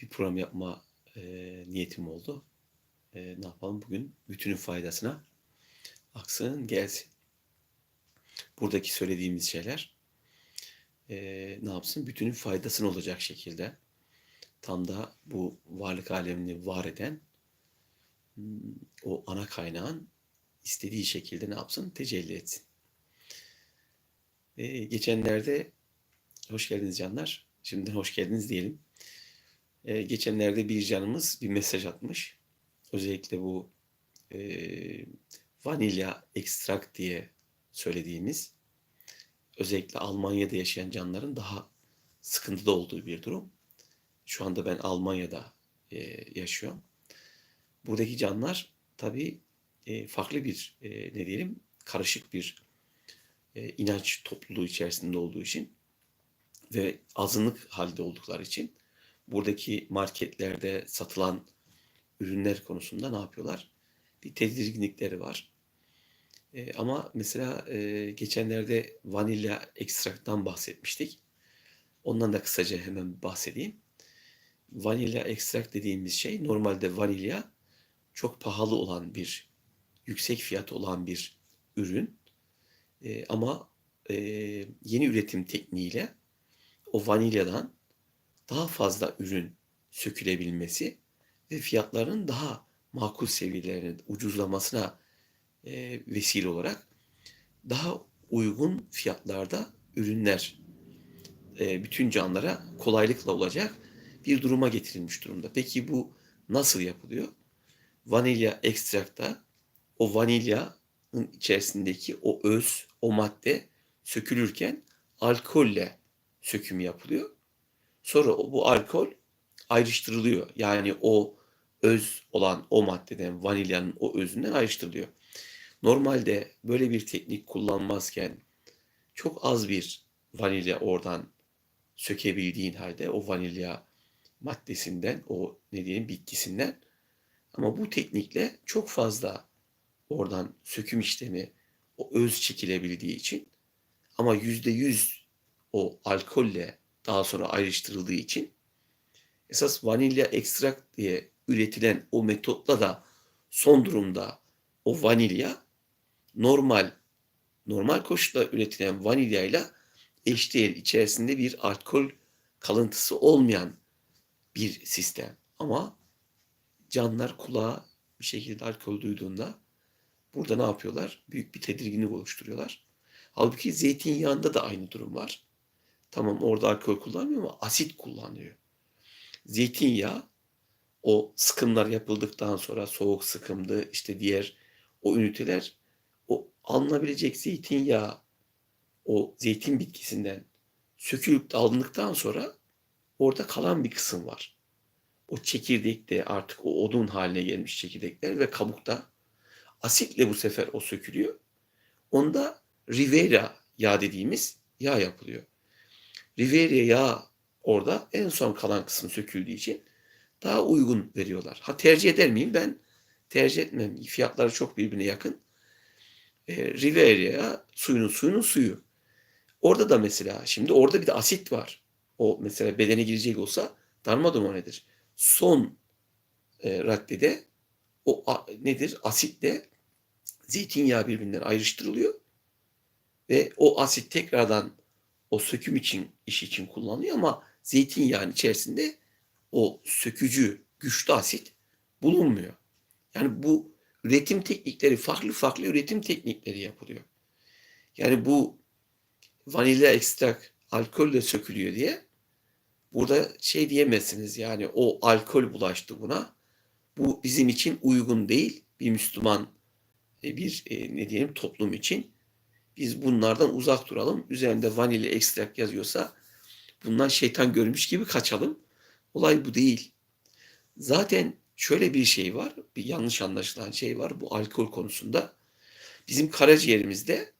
bir program yapma e, niyetim oldu. E, ne yapalım bugün bütünün faydasına aksın gelsin. Buradaki söylediğimiz şeyler e, ne yapsın? Bütünün faydasına olacak şekilde tam da bu varlık alemini var eden hmm, o ana kaynağın istediği şekilde ne yapsın? Tecelli etsin. E, geçenlerde hoş geldiniz canlar. Şimdiden hoş geldiniz diyelim. E, geçenlerde bir canımız bir mesaj atmış. Özellikle bu e, vanilya ekstrak diye söylediğimiz özellikle Almanya'da yaşayan canların daha sıkıntıda olduğu bir durum. Şu anda ben Almanya'da e, yaşıyorum. Buradaki canlar tabii e, farklı bir e, ne diyelim karışık bir e, inanç topluluğu içerisinde olduğu için ve azınlık halde oldukları için buradaki marketlerde satılan ürünler konusunda ne yapıyorlar? Bir tedirginlikleri var. E, ama mesela e, geçenlerde vanilya ekstraktan bahsetmiştik. Ondan da kısaca hemen bahsedeyim. Vanilya ekstrak dediğimiz şey normalde vanilya çok pahalı olan bir, yüksek fiyat olan bir ürün. E, ama e, yeni üretim tekniğiyle o vanilyadan daha fazla ürün sökülebilmesi ve fiyatların daha makul seviyelerine ucuzlamasına e, vesile olarak daha uygun fiyatlarda ürünler e, bütün canlara kolaylıkla olacak bir duruma getirilmiş durumda. Peki bu nasıl yapılıyor? Vanilya ekstrakta o vanilyanın içerisindeki o öz, o madde sökülürken alkolle söküm yapılıyor. Sonra bu alkol ayrıştırılıyor. Yani o öz olan o maddeden, vanilyanın o özünden ayrıştırılıyor. Normalde böyle bir teknik kullanmazken çok az bir vanilya oradan sökebildiğin halde o vanilya maddesinden, o ne diyelim bitkisinden ama bu teknikle çok fazla oradan söküm işlemi, o öz çekilebildiği için ama yüzde yüz o alkolle daha sonra ayrıştırıldığı için esas vanilya ekstrak diye üretilen o metotla da son durumda o vanilya normal normal koşulda üretilen vanilyayla eşdeğer içerisinde bir alkol kalıntısı olmayan bir sistem. Ama canlar kulağa bir şekilde alkol duyduğunda burada ne yapıyorlar? Büyük bir tedirginlik oluşturuyorlar. Halbuki zeytinyağında da aynı durum var. Tamam orada alkol kullanmıyor ama asit kullanıyor. Zeytinyağı o sıkımlar yapıldıktan sonra soğuk sıkımdı işte diğer o üniteler o alınabilecek zeytinyağı o zeytin bitkisinden sökülüp de alındıktan sonra orada kalan bir kısım var. O çekirdekte artık o odun haline gelmiş çekirdekler ve kabukta asitle bu sefer o sökülüyor. Onda Rivera yağ dediğimiz yağ yapılıyor. Rivera yağ orada en son kalan kısım söküldüğü için daha uygun veriyorlar. Ha tercih eder miyim? Ben tercih etmem. Fiyatları çok birbirine yakın. E, Riviera suyunun suyunun suyu. Orada da mesela şimdi orada bir de asit var. O mesela bedene girecek olsa darmadağın Son e, raddede o a, nedir? Asitle zeytinyağı birbirinden ayrıştırılıyor. Ve o asit tekrardan o söküm için, iş için kullanılıyor ama zeytinyağının içerisinde o sökücü güçlü asit bulunmuyor. Yani bu üretim teknikleri farklı farklı üretim teknikleri yapılıyor. Yani bu vanilya ekstrak alkolle sökülüyor diye burada şey diyemezsiniz yani o alkol bulaştı buna. Bu bizim için uygun değil. Bir Müslüman e, bir e, ne diyelim toplum için biz bunlardan uzak duralım. Üzerinde vanilya ekstrak yazıyorsa bundan şeytan görmüş gibi kaçalım. Olay bu değil. Zaten şöyle bir şey var, bir yanlış anlaşılan şey var bu alkol konusunda. Bizim karaciğerimizde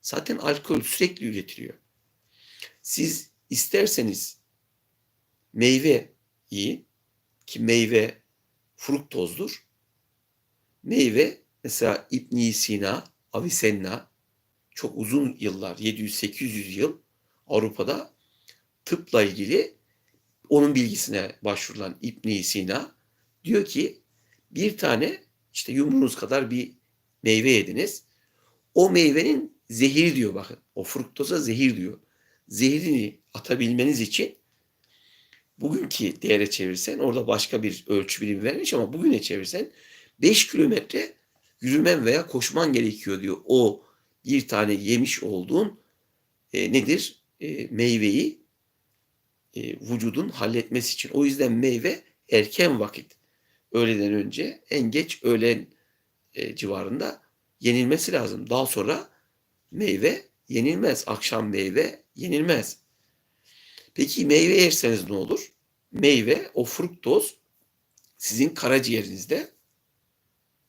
zaten alkol sürekli üretiliyor. Siz isterseniz meyve yiyin ki meyve fruktozdur. Meyve mesela İbn Sina, Avicenna çok uzun yıllar 700-800 yıl Avrupa'da tıpla ilgili onun bilgisine başvurulan İbn Sina diyor ki bir tane işte yumruğunuz kadar bir meyve yediniz. O meyvenin zehiri diyor bakın. O fruktoza zehir diyor. Zehirini atabilmeniz için bugünkü değere çevirsen orada başka bir ölçü birimi vermiş ama bugüne çevirsen 5 kilometre yürümen veya koşman gerekiyor diyor. O bir tane yemiş olduğun e, nedir? E, meyveyi e, vücudun halletmesi için. O yüzden meyve erken vakit. Öğleden önce en geç öğlen e, civarında yenilmesi lazım. Daha sonra meyve yenilmez. Akşam meyve yenilmez. Peki meyve yerseniz ne olur? Meyve o fruktoz sizin karaciğerinizde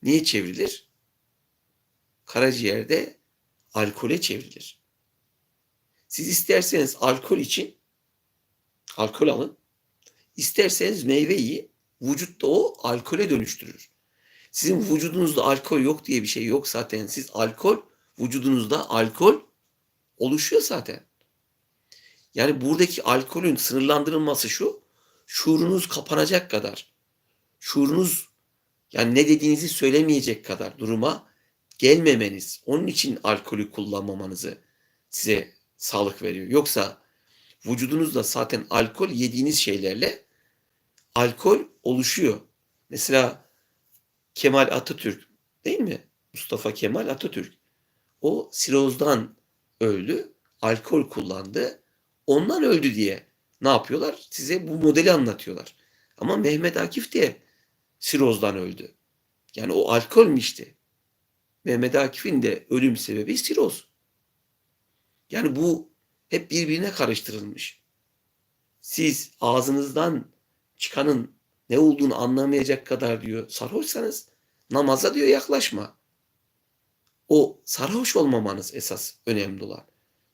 niye çevrilir? Karaciğerde alkole çevrilir. Siz isterseniz alkol için alkol alın. İsterseniz meyve yiyin. Vücutta o alkole dönüştürür. Sizin vücudunuzda alkol yok diye bir şey yok zaten. Siz alkol, vücudunuzda alkol oluşuyor zaten. Yani buradaki alkolün sınırlandırılması şu. Şuurunuz kapanacak kadar. Şuurunuz yani ne dediğinizi söylemeyecek kadar duruma gelmemeniz. Onun için alkolü kullanmamanızı size sağlık veriyor. Yoksa vücudunuzda zaten alkol yediğiniz şeylerle alkol oluşuyor. Mesela Kemal Atatürk değil mi? Mustafa Kemal Atatürk. O sirozdan öldü. Alkol kullandı. Ondan öldü diye ne yapıyorlar? Size bu modeli anlatıyorlar. Ama Mehmet Akif de sirozdan öldü. Yani o alkol işte? Mehmet Akif'in de ölüm sebebi siroz. Yani bu hep birbirine karıştırılmış. Siz ağzınızdan çıkanın ne olduğunu anlamayacak kadar diyor sarhoşsanız namaza diyor yaklaşma. O sarhoş olmamanız esas önemli olan.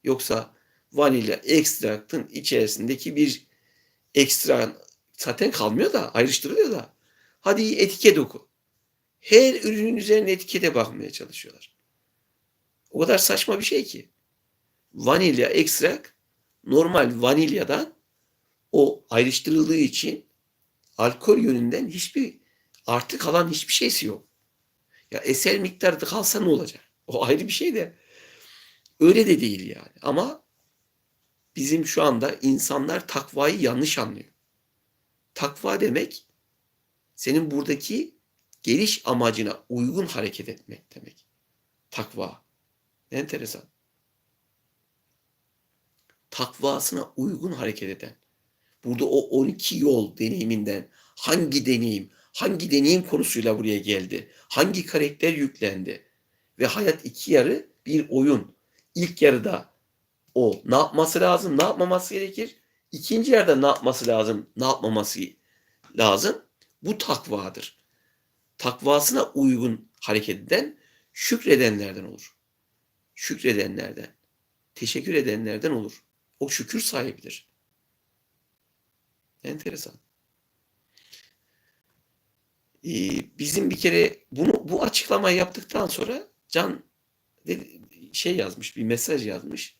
Yoksa vanilya ekstraktın içerisindeki bir ekstra zaten kalmıyor da ayrıştırılıyor da. Hadi etiket oku. Her ürünün üzerine etikete bakmaya çalışıyorlar. O kadar saçma bir şey ki. Vanilya ekstrak normal vanilyadan o ayrıştırıldığı için alkol yönünden hiçbir artı kalan hiçbir şeysi yok. Ya eser miktarda kalsa ne olacak? O ayrı bir şey de öyle de değil yani. Ama bizim şu anda insanlar takvayı yanlış anlıyor. Takva demek senin buradaki geliş amacına uygun hareket etmek demek. Takva. Enteresan. Takvasına uygun hareket eden. Burada o 12 yol deneyiminden hangi deneyim, hangi deneyim konusuyla buraya geldi? Hangi karakter yüklendi? Ve hayat iki yarı bir oyun. İlk yarıda o ne yapması lazım, ne yapmaması gerekir? İkinci yarıda ne yapması lazım, ne yapmaması lazım? Bu takvadır. Takvasına uygun hareket eden şükredenlerden olur. Şükredenlerden, teşekkür edenlerden olur. O şükür sahibidir. Enteresan. Ee, bizim bir kere bunu bu açıklamayı yaptıktan sonra Can dedi, şey yazmış, bir mesaj yazmış.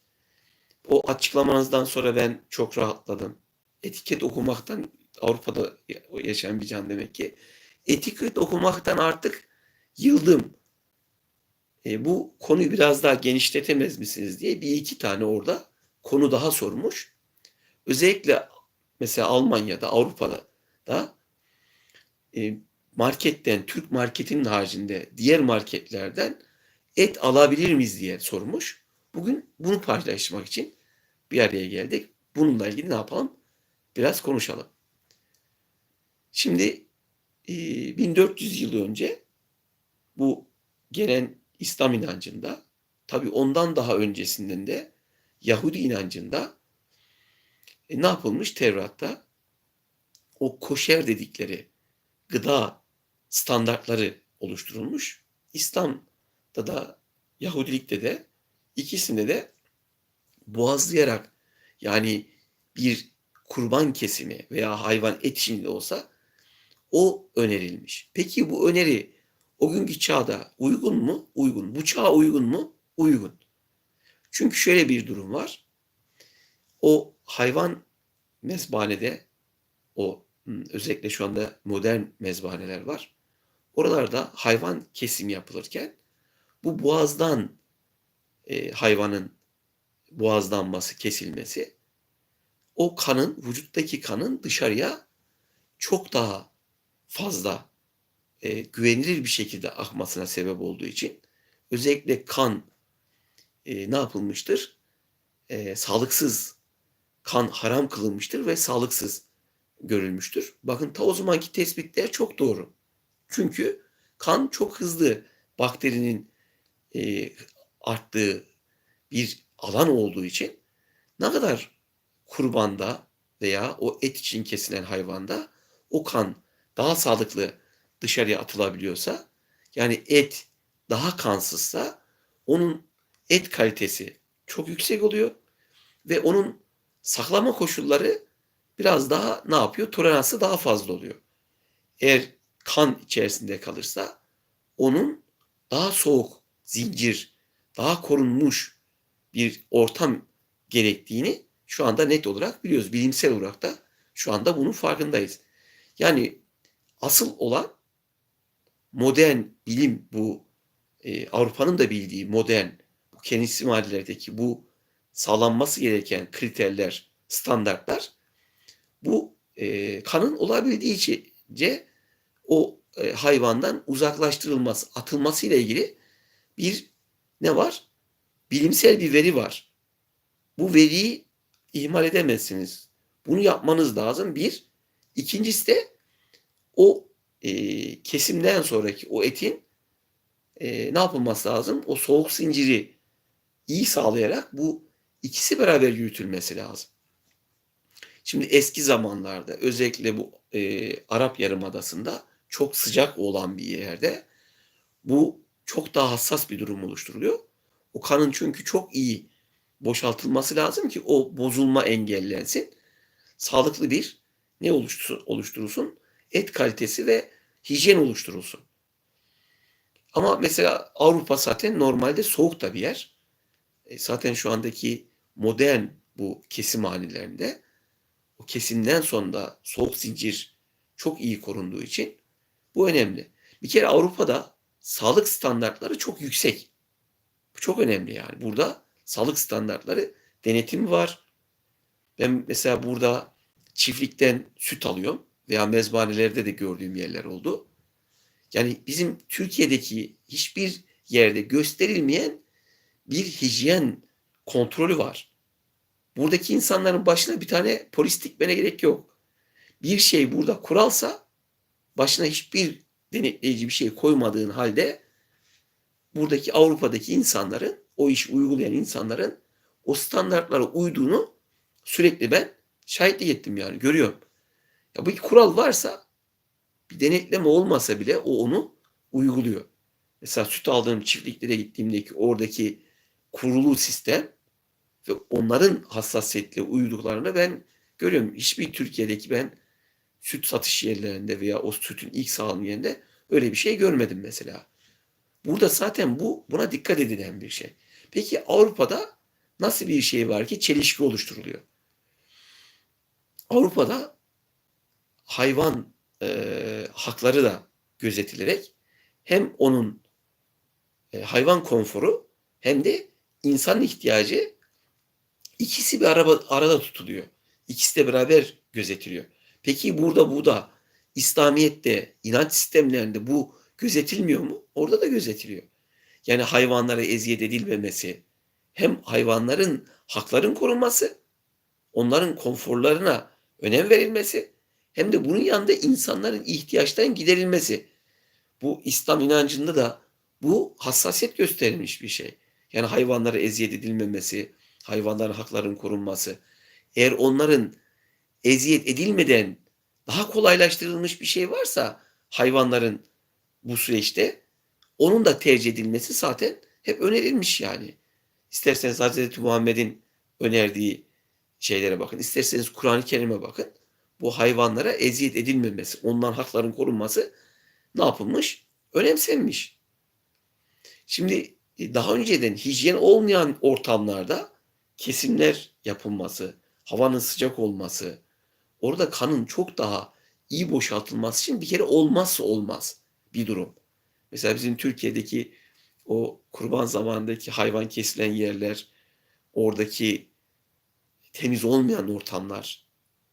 O açıklamanızdan sonra ben çok rahatladım. Etiket okumaktan Avrupa'da yaşayan bir can demek ki. Etiket okumaktan artık yıldım. E, bu konuyu biraz daha genişletemez misiniz diye bir iki tane orada konu daha sormuş. Özellikle mesela Almanya'da, Avrupa'da da e, marketten, Türk marketinin haricinde diğer marketlerden et alabilir miyiz diye sormuş. Bugün bunu paylaşmak için bir araya geldik. Bununla ilgili ne yapalım? Biraz konuşalım. Şimdi 1400 yıl önce bu gelen İslam inancında tabi ondan daha öncesinden de Yahudi inancında e, ne yapılmış Tevrat'ta? O koşer dedikleri gıda standartları oluşturulmuş. İslam'da da Yahudilikte de ikisinde de boğazlayarak yani bir kurban kesimi veya hayvan et içinde olsa o önerilmiş. Peki bu öneri o günkü çağda uygun mu? Uygun. Bu çağa uygun mu? Uygun. Çünkü şöyle bir durum var. O hayvan mezbanede o ım, özellikle şu anda modern mezbahaneler var. Oralarda hayvan kesimi yapılırken bu boğazdan e, hayvanın boğazlanması, kesilmesi o kanın, vücuttaki kanın dışarıya çok daha fazla e, güvenilir bir şekilde akmasına sebep olduğu için özellikle kan e, ne yapılmıştır? E, sağlıksız, kan haram kılınmıştır ve sağlıksız görülmüştür. Bakın ta o zamanki tespitler çok doğru. Çünkü kan çok hızlı bakterinin e, arttığı bir alan olduğu için ne kadar kurbanda veya o et için kesilen hayvanda o kan daha sağlıklı dışarıya atılabiliyorsa yani et daha kansızsa onun et kalitesi çok yüksek oluyor ve onun saklama koşulları biraz daha ne yapıyor? Toleransı daha fazla oluyor. Eğer kan içerisinde kalırsa onun daha soğuk, zincir, daha korunmuş bir ortam gerektiğini şu anda net olarak biliyoruz. Bilimsel olarak da şu anda bunun farkındayız. Yani asıl olan modern bilim bu e, Avrupa'nın da bildiği modern kendisi maddelerdeki bu sağlanması gereken kriterler, standartlar bu e, kanın olabildiğince o e, hayvandan uzaklaştırılması, atılması ile ilgili bir ne var? Bilimsel bir veri var. Bu veriyi ihmal edemezsiniz. Bunu yapmanız lazım. Bir. İkincisi de o e, kesimden sonraki o etin e, ne yapılması lazım? O soğuk zinciri iyi sağlayarak bu ikisi beraber yürütülmesi lazım. Şimdi eski zamanlarda özellikle bu e, Arap Yarımadası'nda çok sıcak olan bir yerde bu çok daha hassas bir durum oluşturuluyor. O kanın çünkü çok iyi boşaltılması lazım ki o bozulma engellensin. Sağlıklı bir ne oluşturulsun? oluşturulsun? Et kalitesi ve hijyen oluşturulsun. Ama mesela Avrupa zaten normalde soğuk da bir yer. E, zaten şu andaki modern bu kesim hanelerinde o kesimden sonra soğuk zincir çok iyi korunduğu için bu önemli. Bir kere Avrupa'da sağlık standartları çok yüksek. Bu çok önemli yani. Burada sağlık standartları denetimi var. Ben mesela burada çiftlikten süt alıyorum veya mezbanelerde de gördüğüm yerler oldu. Yani bizim Türkiye'deki hiçbir yerde gösterilmeyen bir hijyen kontrolü var. Buradaki insanların başına bir tane polis dikmene gerek yok. Bir şey burada kuralsa başına hiçbir denetleyici bir şey koymadığın halde buradaki Avrupa'daki insanların o işi uygulayan insanların o standartlara uyduğunu sürekli ben şahitlik ettim yani görüyorum. Ya bir kural varsa bir denetleme olmasa bile o onu uyguluyor. Mesela süt aldığım çiftliklere gittiğimdeki oradaki kurulu sistem ve onların hassasiyetle uyduklarını ben görüyorum. Hiçbir Türkiye'deki ben süt satış yerlerinde veya o sütün ilk sağlam yerinde öyle bir şey görmedim mesela. Burada zaten bu buna dikkat edilen bir şey. Peki Avrupa'da nasıl bir şey var ki çelişki oluşturuluyor? Avrupa'da hayvan e, hakları da gözetilerek hem onun e, hayvan konforu hem de insan ihtiyacı ikisi bir araba, arada tutuluyor. İkisi de beraber gözetiliyor. Peki burada bu da İslamiyet'te, inanç sistemlerinde bu gözetilmiyor mu? Orada da gözetiliyor. Yani hayvanlara eziyet edilmemesi, hem hayvanların hakların korunması, onların konforlarına önem verilmesi, hem de bunun yanında insanların ihtiyaçtan giderilmesi. Bu İslam inancında da bu hassasiyet gösterilmiş bir şey. Yani hayvanlara eziyet edilmemesi, hayvanların haklarının korunması. Eğer onların eziyet edilmeden daha kolaylaştırılmış bir şey varsa hayvanların bu süreçte onun da tercih edilmesi zaten hep önerilmiş yani. İsterseniz Hz. Muhammed'in önerdiği şeylere bakın. isterseniz Kur'an-ı Kerim'e bakın. Bu hayvanlara eziyet edilmemesi, onların hakların korunması ne yapılmış? Önemsenmiş. Şimdi e, daha önceden hijyen olmayan ortamlarda kesimler yapılması, havanın sıcak olması, orada kanın çok daha iyi boşaltılması için bir kere olmazsa olmaz bir durum. Mesela bizim Türkiye'deki o kurban zamanındaki hayvan kesilen yerler, oradaki temiz olmayan ortamlar,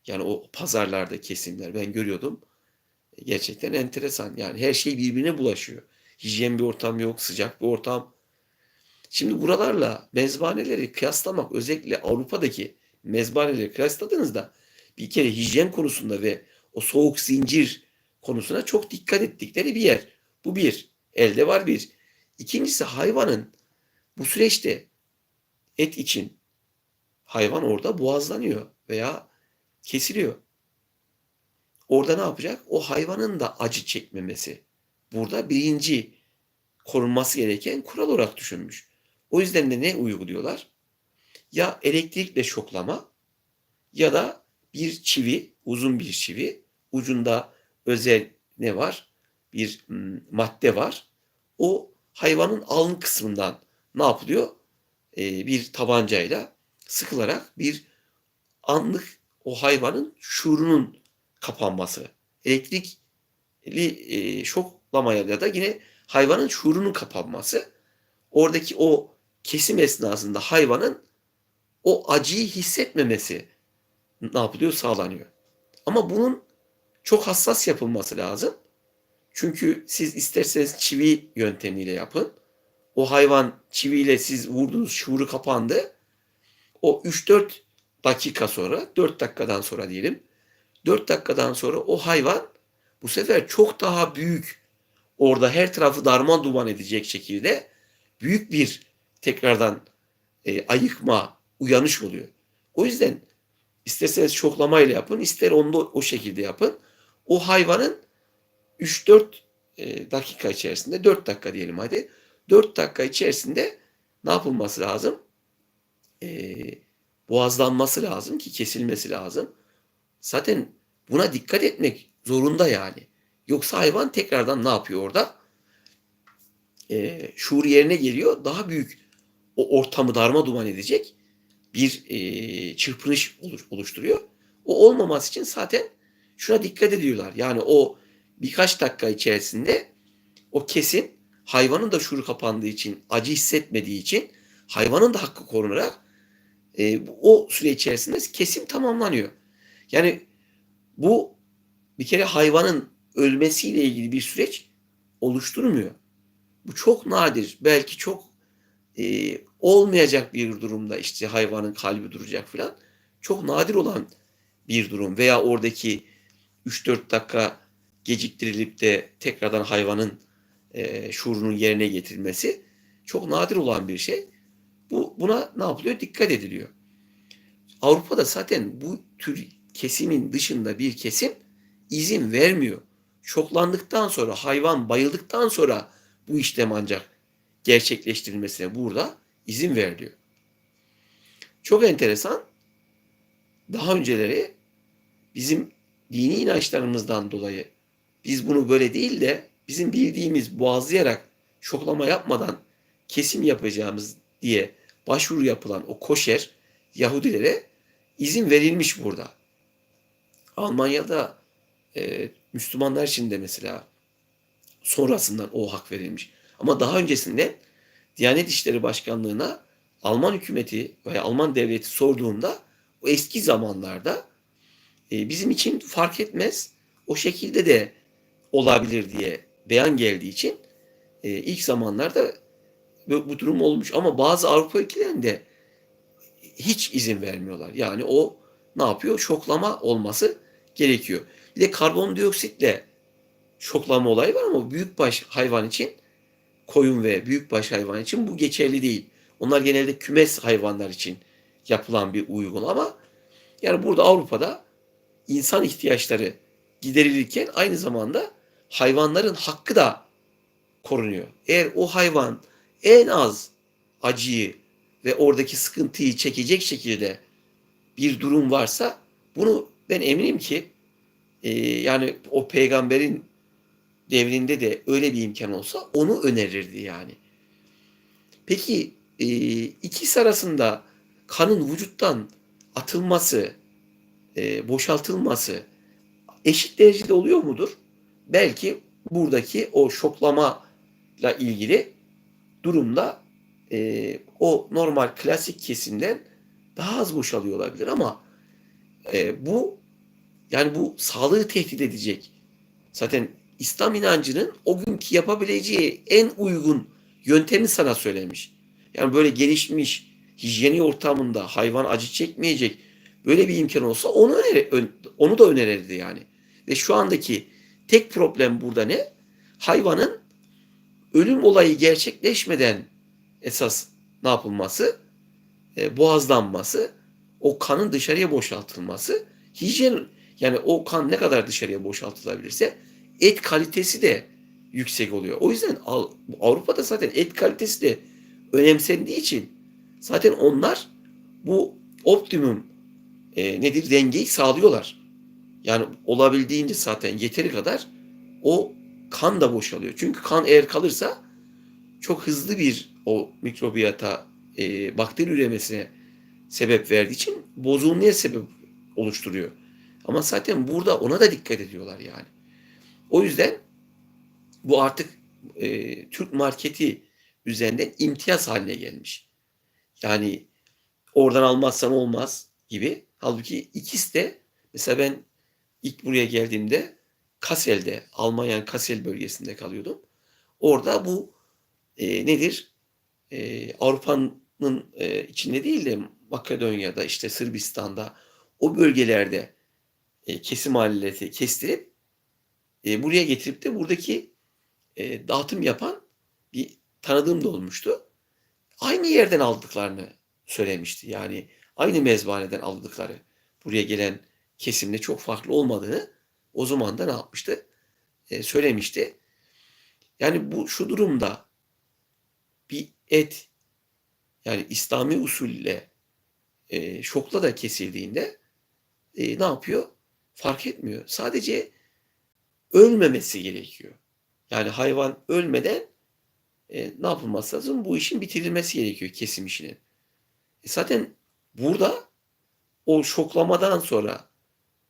yani o pazarlarda kesimler ben görüyordum. Gerçekten enteresan. Yani her şey birbirine bulaşıyor. Hijyen bir ortam yok, sıcak bir ortam. Şimdi buralarla mezbahaneleri kıyaslamak özellikle Avrupa'daki mezbahaneleri kıyasladığınızda bir kere hijyen konusunda ve o soğuk zincir konusuna çok dikkat ettikleri bir yer. Bu bir. Elde var bir. İkincisi hayvanın bu süreçte et için hayvan orada boğazlanıyor veya kesiliyor. Orada ne yapacak? O hayvanın da acı çekmemesi. Burada birinci korunması gereken kural olarak düşünmüş. O yüzden de ne uyguluyorlar? Ya elektrikle şoklama ya da bir çivi, uzun bir çivi, ucunda özel ne var? Bir hmm, madde var. O hayvanın alın kısmından ne yapılıyor? Ee, bir tabancayla sıkılarak bir anlık o hayvanın şuurunun kapanması. Elektrikli e, şoklamaya ya da yine hayvanın şuurunun kapanması. Oradaki o kesim esnasında hayvanın o acıyı hissetmemesi ne yapılıyor? Sağlanıyor. Ama bunun çok hassas yapılması lazım. Çünkü siz isterseniz çivi yöntemiyle yapın. O hayvan çiviyle siz vurduğunuz şuuru kapandı. O 3-4 dakika sonra, 4 dakikadan sonra diyelim. 4 dakikadan sonra o hayvan bu sefer çok daha büyük orada her tarafı darma duman edecek şekilde büyük bir tekrardan e, ayıkma, uyanış oluyor. O yüzden isterseniz şoklamayla yapın, ister onu da o şekilde yapın. O hayvanın 3-4 e, dakika içerisinde, 4 dakika diyelim hadi, 4 dakika içerisinde ne yapılması lazım? E, boğazlanması lazım ki kesilmesi lazım. Zaten buna dikkat etmek zorunda yani. Yoksa hayvan tekrardan ne yapıyor orada? E, şuur yerine geliyor. Daha büyük o ortamı darma duman edecek bir e, çırpınış oluşturuyor. O olmaması için zaten şuna dikkat ediyorlar. Yani o birkaç dakika içerisinde o kesin hayvanın da şuuru kapandığı için, acı hissetmediği için hayvanın da hakkı korunarak e, o süre içerisinde kesim tamamlanıyor. Yani bu bir kere hayvanın ölmesiyle ilgili bir süreç oluşturmuyor. Bu çok nadir. Belki çok e, olmayacak bir durumda işte hayvanın kalbi duracak falan. Çok nadir olan bir durum. Veya oradaki 3-4 dakika geciktirilip de tekrardan hayvanın e, şuurunun yerine getirilmesi çok nadir olan bir şey. Bu buna ne yapılıyor? Dikkat ediliyor. Avrupa'da zaten bu tür kesimin dışında bir kesim izin vermiyor. Şoklandıktan sonra, hayvan bayıldıktan sonra bu işlem ancak gerçekleştirilmesine burada izin veriliyor. Çok enteresan. Daha önceleri bizim dini inançlarımızdan dolayı biz bunu böyle değil de bizim bildiğimiz boğazlayarak şoklama yapmadan kesim yapacağımız diye başvuru yapılan o koşer Yahudilere izin verilmiş burada. Almanya'da e, Müslümanlar için de mesela sonrasından o hak verilmiş. Ama daha öncesinde Diyanet İşleri Başkanlığı'na Alman hükümeti veya Alman devleti sorduğunda o eski zamanlarda e, bizim için fark etmez o şekilde de olabilir diye beyan geldiği için e, ilk zamanlarda bu, bu durum olmuş. Ama bazı Avrupa ülkelerinde hiç izin vermiyorlar. Yani o ne yapıyor? Şoklama olması gerekiyor. Bir de karbondioksitle şoklama olayı var ama büyükbaş hayvan için koyun ve büyükbaş hayvan için bu geçerli değil. Onlar genelde kümes hayvanlar için yapılan bir uygulama. Yani burada Avrupa'da insan ihtiyaçları giderilirken aynı zamanda hayvanların hakkı da korunuyor. Eğer o hayvan en az acıyı ve oradaki sıkıntıyı çekecek şekilde bir durum varsa bunu ben eminim ki e, yani o peygamberin devrinde de öyle bir imkan olsa onu önerirdi yani. Peki e, ikisi arasında kanın vücuttan atılması e, boşaltılması eşit derecede oluyor mudur? Belki buradaki o şoklamayla ilgili durumda e, o normal klasik kesimden daha az boşalıyor olabilir ama e, bu yani bu sağlığı tehdit edecek. Zaten İslam inancının o günkü yapabileceği en uygun yöntemi sana söylemiş. Yani böyle gelişmiş hijyeni ortamında hayvan acı çekmeyecek böyle bir imkan olsa onu öner onu da önerirdi yani. Ve şu andaki tek problem burada ne? Hayvanın ölüm olayı gerçekleşmeden esas ne yapılması? E, boğazlanması, o kanın dışarıya boşaltılması, hijyen yani o kan ne kadar dışarıya boşaltılabilirse et kalitesi de yüksek oluyor. O yüzden Avrupa'da zaten et kalitesi de önemsendiği için zaten onlar bu optimum e, nedir dengeyi sağlıyorlar. Yani olabildiğince zaten yeteri kadar o kan da boşalıyor. Çünkü kan eğer kalırsa çok hızlı bir o mikrobiyata e, bakteri üremesine sebep verdiği için bozulmaya sebep oluşturuyor. Ama zaten burada ona da dikkat ediyorlar yani. O yüzden bu artık e, Türk marketi üzerinden imtiyaz haline gelmiş. Yani oradan almazsan olmaz gibi. Halbuki ikisi de mesela ben ilk buraya geldiğimde Kassel'de, Almanya'nın Kassel bölgesinde kalıyordum. Orada bu e, nedir? E, Avrupa'nın e, içinde değil de Makedonya'da, işte Sırbistan'da o bölgelerde e, kesim aletleri kestirip e, buraya getirip de buradaki e, dağıtım yapan bir tanıdığım da olmuştu. Aynı yerden aldıklarını söylemişti. Yani aynı mezbaneden aldıkları buraya gelen kesimde çok farklı olmadığını o zaman da ne yapmıştı? E, söylemişti. Yani bu şu durumda bir et yani İslami usulle e, şokla da kesildiğinde e, ne yapıyor? Fark etmiyor. Sadece ölmemesi gerekiyor. Yani hayvan ölmeden e, ne yapılması lazım? Bu işin bitirilmesi gerekiyor kesim işinin. E zaten burada o şoklamadan sonra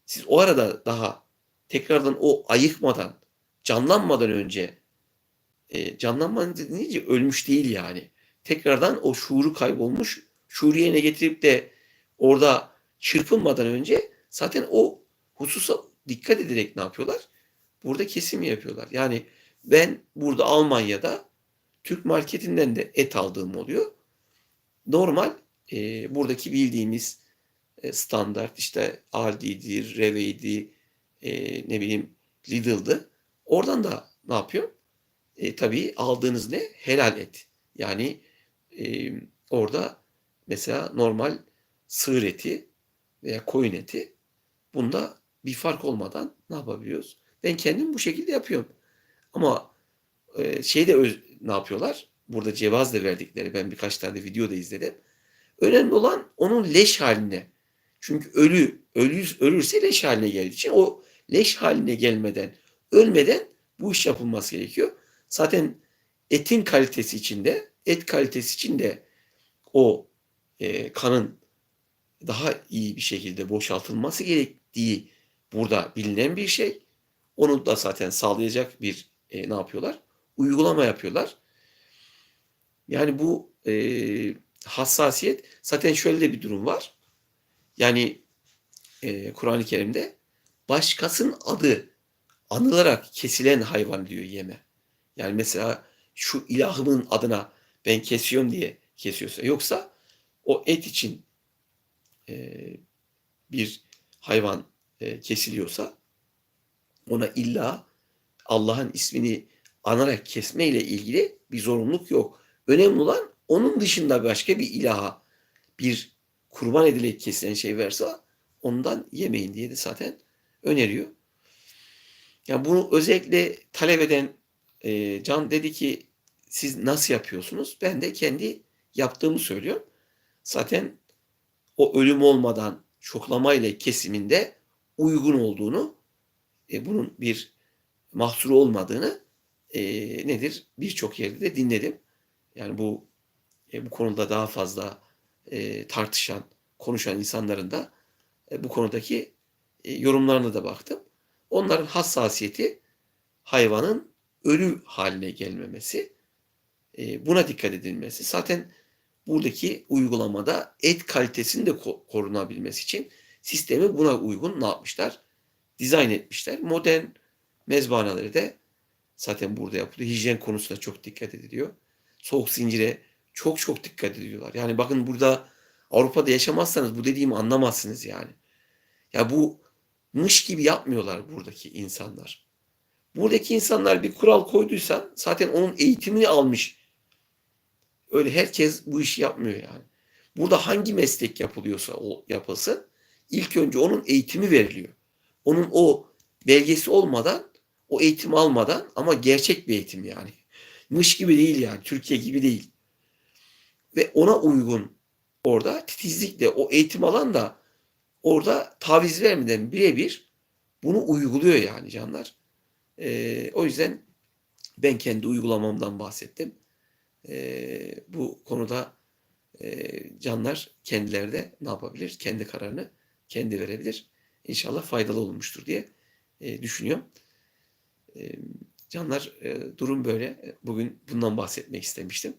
siz o arada daha tekrardan o ayıkmadan, canlanmadan önce e, canlanmadan deyince ölmüş değil yani. Tekrardan o şuuru kaybolmuş, şuuru yerine getirip de orada çırpınmadan önce zaten o hususa dikkat ederek ne yapıyorlar? Burada kesim yapıyorlar. Yani ben burada Almanya'da Türk marketinden de et aldığım oluyor. Normal e, buradaki bildiğimiz e, standart işte Aldi'dir, Reve'ydi, e, ne bileyim Lidl'dı. Oradan da ne yapıyor? E, tabii aldığınız ne? Helal et. Yani e, orada mesela normal sığır eti veya koyun eti bunda bir fark olmadan ne yapabiliyoruz? Ben kendim bu şekilde yapıyorum. Ama e, şey de öz, ne yapıyorlar? Burada cevaz da verdikleri ben birkaç tane video da izledim. Önemli olan onun leş haline. Çünkü ölü, ölü ölürse leş haline geldiği için o leş haline gelmeden, ölmeden bu iş yapılması gerekiyor. Zaten etin kalitesi içinde, et kalitesi içinde o e, kanın daha iyi bir şekilde boşaltılması gerektiği burada bilinen bir şey. Onu da zaten sağlayacak bir e, ne yapıyorlar? Uygulama yapıyorlar. Yani bu e, hassasiyet zaten şöyle de bir durum var. Yani e, Kur'an-ı Kerim'de başkasının adı anılarak kesilen hayvan diyor yeme. Yani mesela şu ilahımın adına ben kesiyorum diye kesiyorsa yoksa o et için e, bir hayvan e, kesiliyorsa ona illa Allah'ın ismini anarak kesme ile ilgili bir zorunluluk yok. Önemli olan onun dışında başka bir ilaha bir kurban edilerek kesilen şey varsa ondan yemeyin diye de zaten öneriyor. Yani bunu özellikle talep eden e, Can dedi ki siz nasıl yapıyorsunuz? Ben de kendi yaptığımı söylüyorum. Zaten o ölüm olmadan şoklama ile kesiminde uygun olduğunu, e, bunun bir mahsuru olmadığını e, nedir? Birçok yerde de dinledim. Yani bu e, bu konuda daha fazla e, tartışan, konuşan insanların da e, bu konudaki yorumlarına da baktım. Onların hassasiyeti hayvanın ölü haline gelmemesi, e, buna dikkat edilmesi. Zaten buradaki uygulamada et kalitesinin de ko- korunabilmesi için sistemi buna uygun ne yapmışlar? Dizayn etmişler. Modern mezbahaneleri de zaten burada yapılıyor. Hijyen konusuna çok dikkat ediliyor. Soğuk zincire çok çok dikkat ediyorlar. Yani bakın burada Avrupa'da yaşamazsanız bu dediğimi anlamazsınız yani. Ya bu mış gibi yapmıyorlar buradaki insanlar. Buradaki insanlar bir kural koyduysa zaten onun eğitimini almış. Öyle herkes bu işi yapmıyor yani. Burada hangi meslek yapılıyorsa o yapılsın ilk önce onun eğitimi veriliyor. Onun o belgesi olmadan, o eğitimi almadan ama gerçek bir eğitim yani. Mış gibi değil yani, Türkiye gibi değil. Ve ona uygun orada titizlikle o eğitim alan da orada taviz vermeden birebir bunu uyguluyor yani canlar. Ee, o yüzden ben kendi uygulamamdan bahsettim. Ee, bu konuda e, canlar kendileri de ne yapabilir? Kendi kararını kendi verebilir. İnşallah faydalı olmuştur diye e, düşünüyorum. E, canlar e, durum böyle. Bugün bundan bahsetmek istemiştim.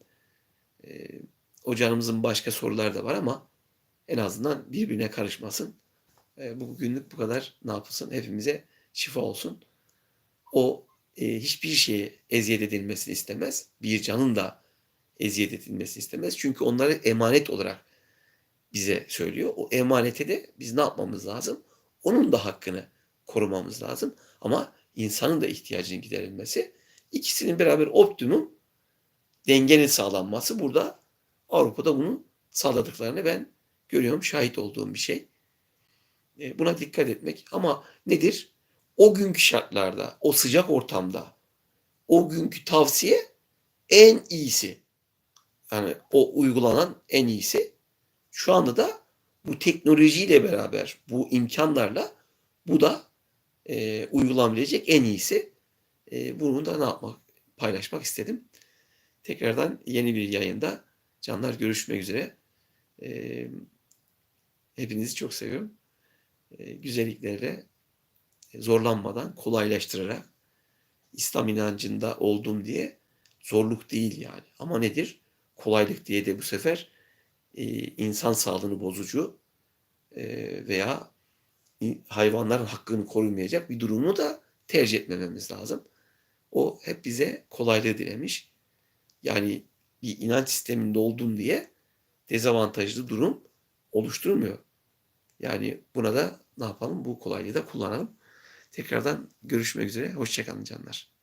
E, ocağımızın başka sorular da var ama en azından birbirine karışmasın. E, bugünlük bu kadar ne yapılsın? Hepimize şifa olsun. O e, hiçbir şeye eziyet edilmesini istemez. Bir canın da eziyet edilmesini istemez. Çünkü onları emanet olarak bize söylüyor. O emanete de biz ne yapmamız lazım? Onun da hakkını korumamız lazım. Ama insanın da ihtiyacının giderilmesi, ikisinin beraber optimum dengenin sağlanması burada Avrupa'da bunu sağladıklarını ben görüyorum, şahit olduğum bir şey. E, Buna dikkat etmek ama nedir? O günkü şartlarda, o sıcak ortamda, o günkü tavsiye en iyisi. Yani o uygulanan en iyisi. Şu anda da bu teknolojiyle beraber, bu imkanlarla bu da e, uygulanabilecek en iyisi. E, bunu da ne yapmak, paylaşmak istedim. Tekrardan yeni bir yayında canlar görüşmek üzere. E, hepinizi çok seviyorum. E, güzelliklerle zorlanmadan, kolaylaştırarak İslam inancında oldum diye zorluk değil yani. Ama nedir? Kolaylık diye de bu sefer e, insan sağlığını bozucu e, veya hayvanların hakkını korumayacak bir durumu da tercih etmememiz lazım. O hep bize kolaylığı dilemiş. Yani bir inanç sisteminde oldum diye dezavantajlı durum oluşturmuyor. Yani buna da ne yapalım? Bu kolaylığı da kullanalım. Tekrardan görüşmek üzere. Hoşçakalın canlar.